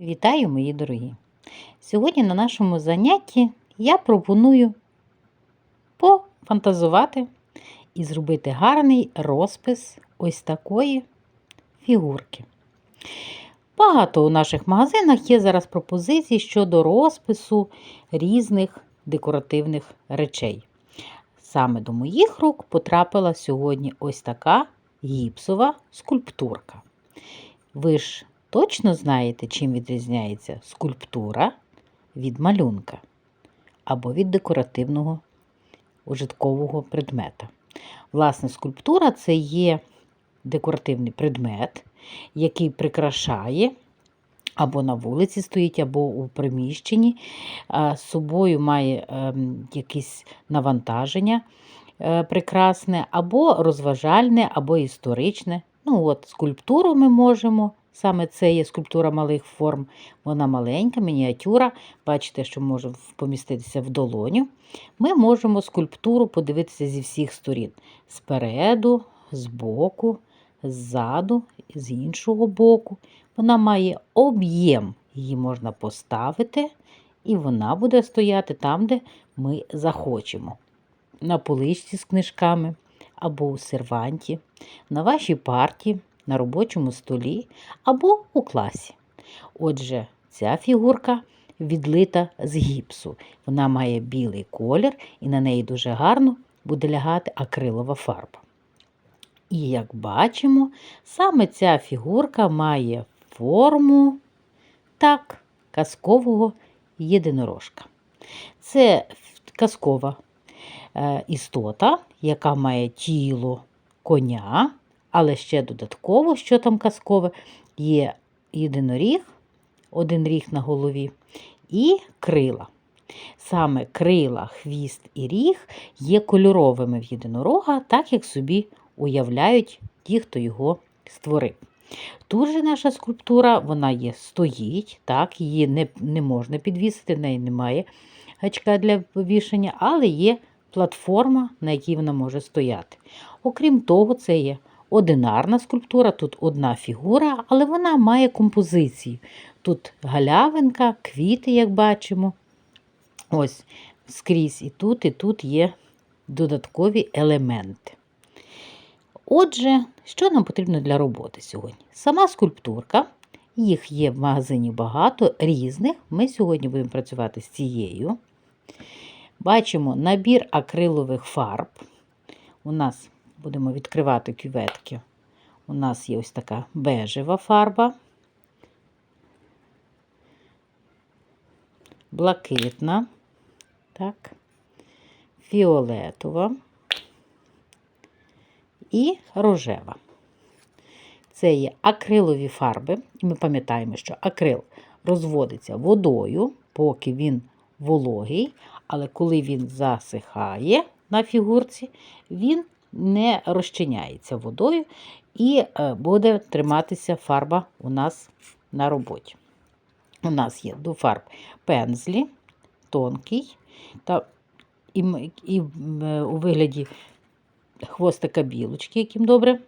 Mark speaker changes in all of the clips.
Speaker 1: Вітаю, мої дорогі! Сьогодні на нашому занятті я пропоную пофантазувати і зробити гарний розпис ось такої фігурки. Багато у наших магазинах є зараз пропозицій щодо розпису різних декоративних речей. Саме до моїх рук потрапила сьогодні ось така гіпсова скульптурка. Ви ж точно знаєте, чим відрізняється скульптура від малюнка або від декоративного ужиткового предмета. Власне, скульптура це є декоративний предмет, який прикрашає або на вулиці стоїть, або у приміщенні, з собою має ем, якесь навантаження е, прекрасне, або розважальне, або історичне. Ну от, Скульптуру ми можемо Саме це є скульптура малих форм. Вона маленька, мініатюра. Бачите, що може поміститися в долоню. Ми можемо скульптуру подивитися зі всіх сторін: спереду, збоку, ззаду, з іншого боку. Вона має об'єм, її можна поставити, і вона буде стояти там, де ми захочемо. На поличці з книжками або у серванті, на вашій парті на робочому столі або у класі. Отже, ця фігурка відлита з гіпсу. Вона має білий колір і на неї дуже гарно буде лягати акрилова фарба. І, як бачимо, саме ця фігурка має форму так, казкового єдинорожка. Це казкова е, істота, яка має тіло коня, але ще додатково, що там казкове, є єдиноріг, один ріг на голові, і крила. Саме крила, хвіст і ріг є кольоровими в єдинорога, так як собі уявляють ті, хто його створив. Тут же наша скульптура, вона є стоїть, так, її не не можна підвісити, в неї немає гачка для повішення, але є платформа, на якій вона може стояти. Окрім того, це є одинарна скульптура, тут одна фігура, але вона має композицію. Тут галявинка, квіти, як бачимо. Ось скрізь і тут, і тут є додаткові елементи. Отже, що нам потрібно для роботи сьогодні? Сама скульптурка, їх є в магазині багато, різних. Ми сьогодні будемо працювати з цією. Бачимо набір акрилових фарб. У нас будемо відкривати кюветки. У нас є ось така бежева фарба, блакитна, так, фіолетова. І рожева. Це є акрилові фарби, і ми пам'ятаємо, що акрил розводиться водою, поки він вологий, але коли він засихає на фігурці, він не розчиняється водою і е, буде триматися фарба у нас на роботі. У нас є до фарб пензлі, тонкий, та і, і е, у вигляді хвостика білочки, яким добре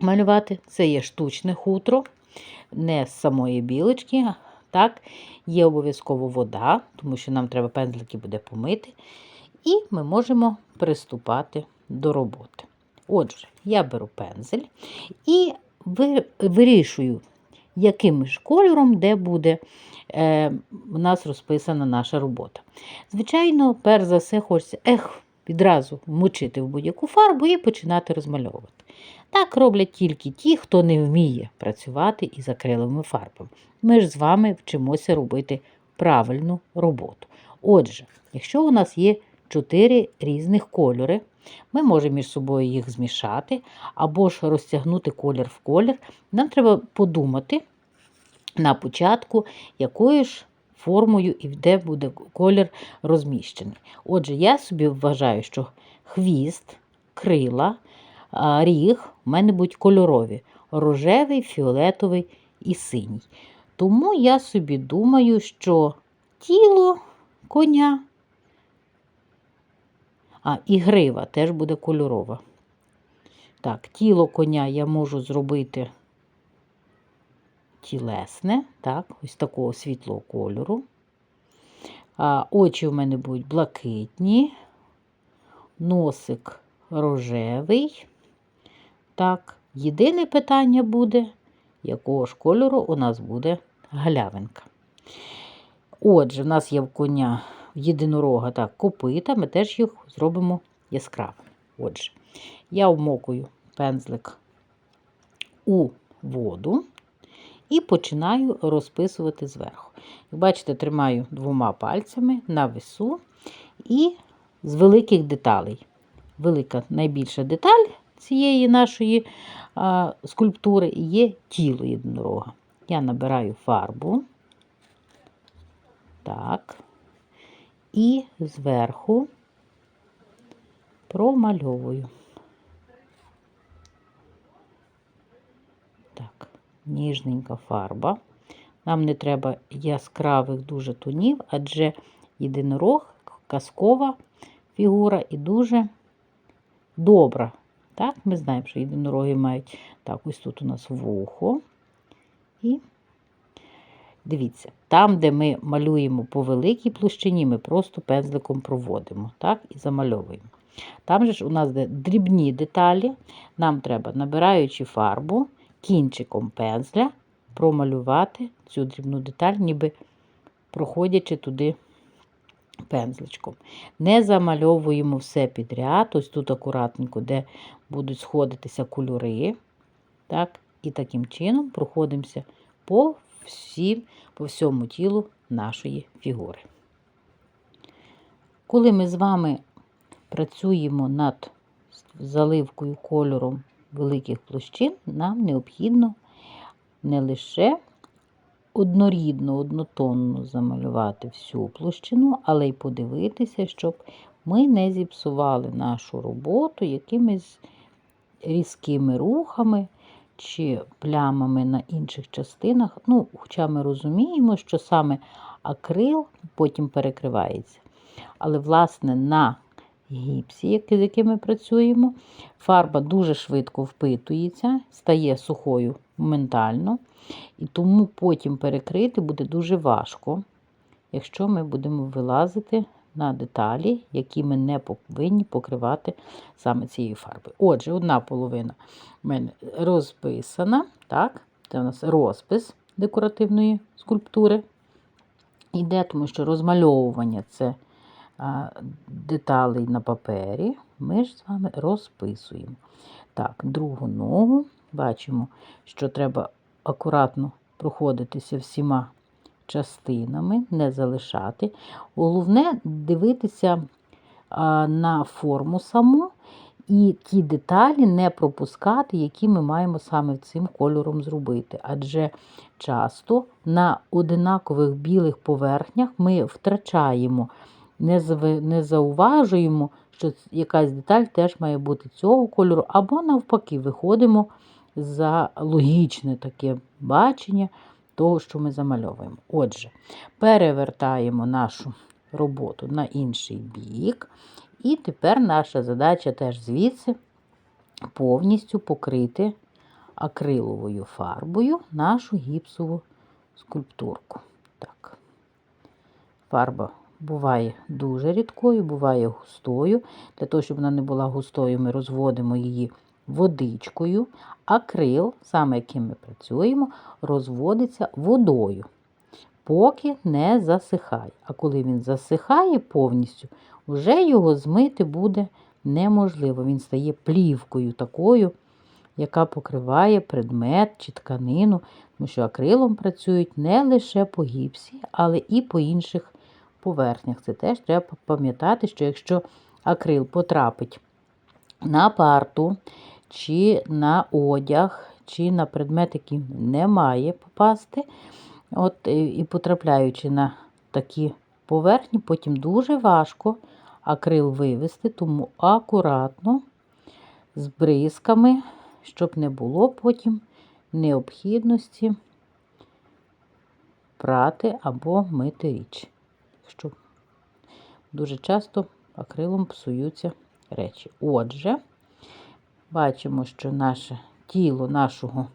Speaker 1: малювати. Це є штучне хутро, не з самої білочки. Так, Є обов'язково вода, тому що нам треба пензлики буде помити. І ми можемо приступати до роботи. Отже, я беру пензель і вирішую, яким ж кольором, де буде е, у нас розписана наша робота. Звичайно, перш за все, хочеться ех, відразу вмочити в будь-яку фарбу і починати розмальовувати. Так роблять тільки ті, хто не вміє працювати із акриловими фарбами. Ми ж з вами вчимося робити правильну роботу. Отже, якщо у нас є чотири різних кольори. Ми можемо між собою їх змішати, або ж розтягнути колір в колір. Нам треба подумати на початку, якою ж формою і де буде колір розміщений. Отже, я собі вважаю, що хвіст, крила, ріг у мене будуть кольорові: рожевий, фіолетовий і синій. Тому я собі думаю, що тіло коня а, і грива теж буде кольорова. Так, тіло коня я можу зробити тілесне, так, ось такого світлого кольору. А, Очі у мене будуть блакитні, носик рожевий. Так, єдине питання буде, якого ж кольору у нас буде галявинка. Отже, в нас є в коня в єдинорога так, копита, ми теж їх зробимо яскравими. Отже, я вмокую пензлик у воду і починаю розписувати зверху. Як бачите, тримаю двома пальцями на весу і з великих деталей. Велика найбільша деталь цієї нашої а, скульптури є тіло єдинорога. Я набираю фарбу. Так. І зверху промальовую. Так, ніжненька фарба. Нам не треба яскравих дуже тонів, адже єдинорог казкова фігура і дуже добра. Так, Ми знаємо, що єдинороги мають так, ось тут у нас вухо. І дивіться, там, де ми малюємо по великій площині, ми просто пензликом проводимо так, і замальовуємо. Там же ж у нас де дрібні деталі, нам треба, набираючи фарбу, кінчиком пензля промалювати цю дрібну деталь, ніби проходячи туди пензличком. Не замальовуємо все підряд, ось тут акуратненько, де будуть сходитися кольори. Так, І таким чином проходимося по, всім, по всьому тілу нашої фігури. Коли ми з вами працюємо над заливкою кольором великих площин, нам необхідно не лише однорідно, однотонно замалювати всю площину, але й подивитися, щоб ми не зіпсували нашу роботу якимись різкими рухами чи плямами на інших частинах. Ну, Хоча ми розуміємо, що саме акрил потім перекривається. Але, власне, на гіпсі, з яким ми працюємо, фарба дуже швидко впитується, стає сухою моментально, і тому потім перекрити буде дуже важко, якщо ми будемо вилазити на деталі, які ми не повинні покривати саме цією фарбою. Отже, одна половина в мене розписана, так, це у нас розпис декоративної скульптури. Йде, тому що розмальовування це деталей на папері, ми ж з вами розписуємо. Так, другу ногу бачимо, що треба акуратно проходитися всіма частинами, не залишати. Головне дивитися на форму саму і ті деталі не пропускати, які ми маємо саме цим кольором зробити. Адже часто на одинакових білих поверхнях ми втрачаємо не зауважуємо, що якась деталь теж має бути цього кольору, або, навпаки, виходимо за логічне таке бачення того, що ми замальовуємо. Отже, перевертаємо нашу роботу на інший бік. І тепер наша задача теж звідси повністю покрити акриловою фарбою нашу гіпсову скульптурку. Так, Фарба буває дуже рідкою, буває густою. Для того, щоб вона не була густою, ми розводимо її водичкою, акрил, саме яким ми працюємо, розводиться водою, поки не засихає. А коли він засихає повністю, вже його змити буде неможливо. Він стає плівкою такою, яка покриває предмет чи тканину, тому що акрилом працюють не лише по гіпсі, але і по інших поверхнях. Це теж треба пам'ятати, що якщо акрил потрапить на парту, чи на одяг, чи на предмет, який не має попасти, от, і потрапляючи на такі поверхні, потім дуже важко акрил вивести, тому акуратно, з бризками, щоб не було потім необхідності прати або мити річ що дуже часто акрилом псуються речі. Отже, бачимо, що наше тіло нашого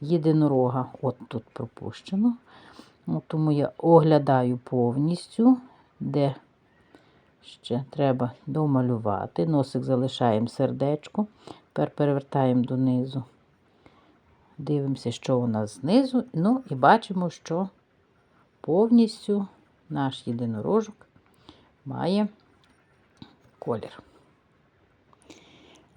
Speaker 1: єдинорога. От тут пропущено. От тому я оглядаю повністю, де ще треба домалювати. Носик залишаємо сердечко. Тепер перевертаємо донизу. Дивимося, що у нас знизу. Ну і бачимо, що повністю наш єдинорожок має колір.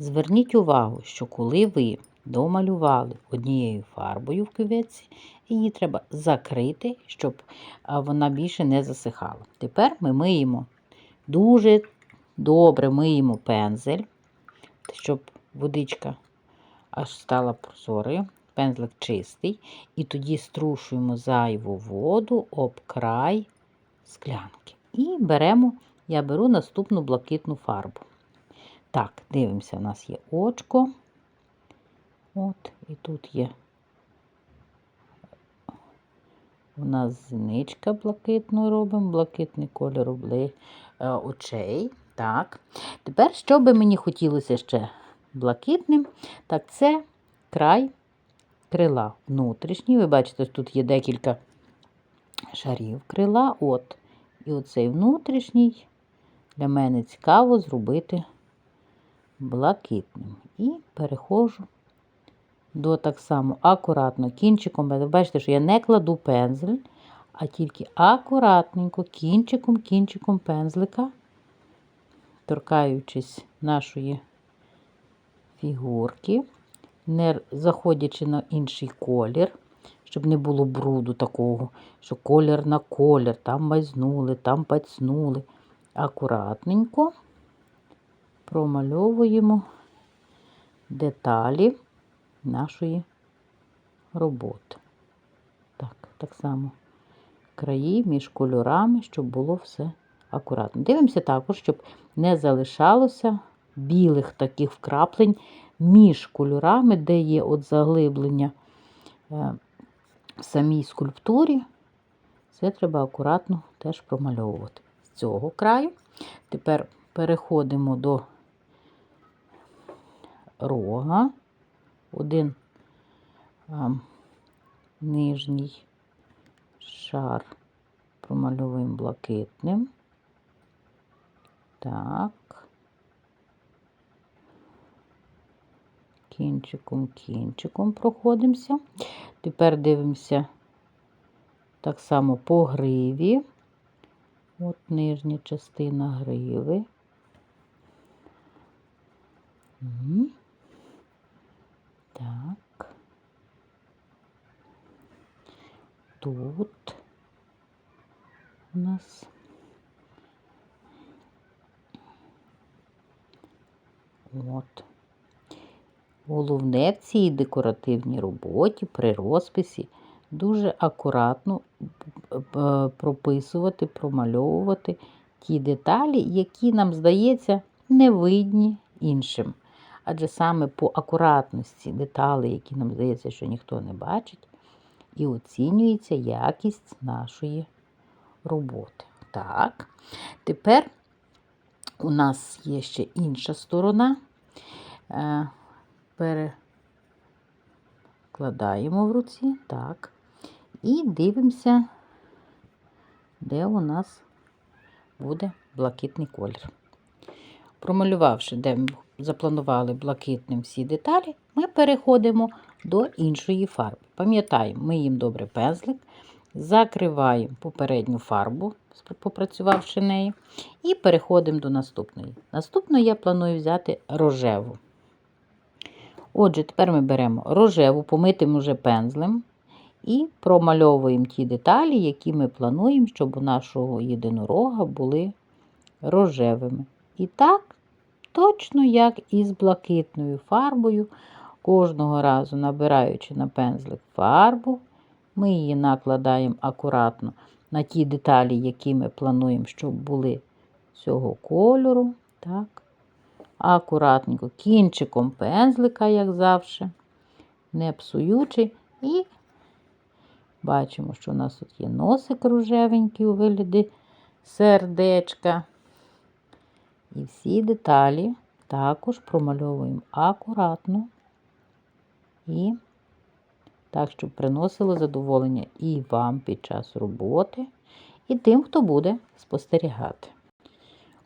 Speaker 1: Зверніть увагу, що коли ви домалювали однією фарбою в кюветці, її треба закрити, щоб вона більше не засихала. Тепер ми миємо дуже добре миємо пензель, щоб водичка аж стала прозорою. Пензлик чистий, і тоді струшуємо зайву воду об край склянки. І беремо, я беру наступну блакитну фарбу. Так, дивимося, у нас є очко. От, і тут є у нас зіничка блакитну робимо, блакитний кольор е, очей. Так. Тепер, що би мені хотілося ще блакитним, так це край крила внутрішній. Ви бачите, тут є декілька шарів крила. От. І оцей внутрішній для мене цікаво зробити блакитним. І переходжу до так само акуратно кінчиком. Бачите, що я не кладу пензель, а тільки акуратненько, кінчиком, кінчиком пензлика, торкаючись нашої фігурки, не заходячи на інший колір, щоб не було бруду такого, що колір на колір, там майзнули, там пацнули. Акуратненько промальовуємо деталі нашої роботи. Так, так само краї між кольорами, щоб було все акуратно. Дивимося також, щоб не залишалося білих таких вкраплень між кольорами, де є от заглиблення е, в самій скульптурі. Це треба акуратно теж промальовувати. З цього краю. Тепер переходимо до рога. Один нижній шар промальовуємо блакитним. Так. Кінчиком, кінчиком проходимося. Тепер дивимося так само по гриві. От нижня частина гриви. Угу. Так. Тут у нас от. Головне в цій декоративній роботі при розписі дуже акуратно прописувати, промальовувати ті деталі, які нам здається невидні іншим. Адже саме по акуратності деталей, які нам здається, що ніхто не бачить, і оцінюється якість нашої роботи. Так, тепер у нас є ще інша сторона. Е, перекладаємо в руці, так, і дивимося, де у нас буде блакитний колір. Промалювавши, де запланували блакитним всі деталі, ми переходимо до іншої фарби. Пам'ятаємо, ми їм добре пензлик, закриваємо попередню фарбу, попрацювавши нею, і переходимо до наступної. Наступної я планую взяти рожеву. Отже, тепер ми беремо рожеву, помитим уже пензлем і промальовуємо ті деталі, які ми плануємо, щоб у нашого єдинорога були рожевими. І так, точно як і з блакитною фарбою, кожного разу набираючи на пензлик фарбу, ми її накладаємо акуратно на ті деталі, які ми плануємо, щоб були цього кольору. Так. Акуратненько, кінчиком пензлика, як завжди, не псуючи, і бачимо, що у нас тут є носик рожевенький у вигляді сердечка. І всі деталі також промальовуємо акуратно і так, щоб приносило задоволення і вам під час роботи, і тим, хто буде спостерігати.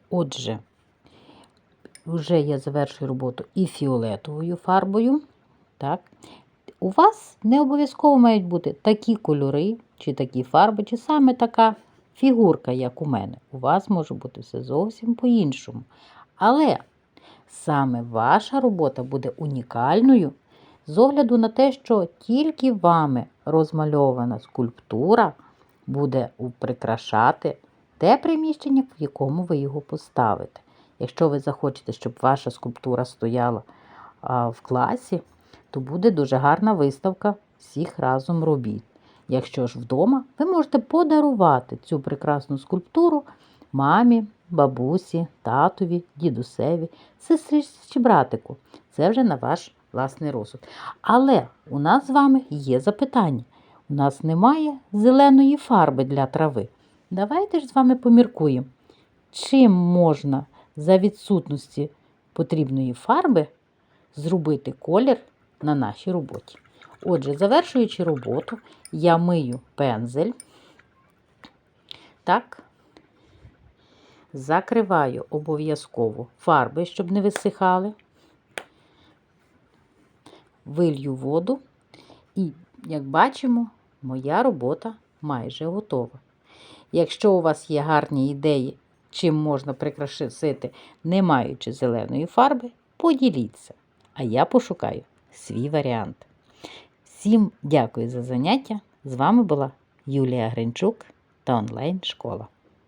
Speaker 1: Отже, вже я завершую роботу і фіолетовою фарбою. Так. У вас не обов'язково мають бути такі кольори, чи такі фарби, чи саме така фігурка, як у мене. У вас може бути все зовсім по-іншому. Але саме ваша робота буде унікальною з огляду на те, що тільки вами розмальована скульптура буде прикрашати те приміщення, в якому ви його поставите. Якщо ви захочете, щоб ваша скульптура стояла в класі, то буде дуже гарна виставка всіх разом робіт. Якщо ж вдома, ви можете подарувати цю прекрасну скульптуру мамі, бабусі, татові, дідусеві, сестрі чи братику. Це вже на ваш власний розсуд. Але у нас з вами є запитання. У нас немає зеленої фарби для трави. Давайте ж з вами поміркуємо, чим можна за відсутності потрібної фарби зробити колір на нашій роботі. Отже, завершуючи роботу, я мию пензель. Так, закриваю обов'язково фарби, щоб не висихали. Вилью воду, і, як бачимо, моя робота майже готова. Якщо у вас є гарні ідеї, чим можна прикрашити, не маючи зеленої фарби, поділіться, а я пошукаю свій варіант. Всім дякую за заняття. З вами була Юлія Гринчук та онлайн-школа.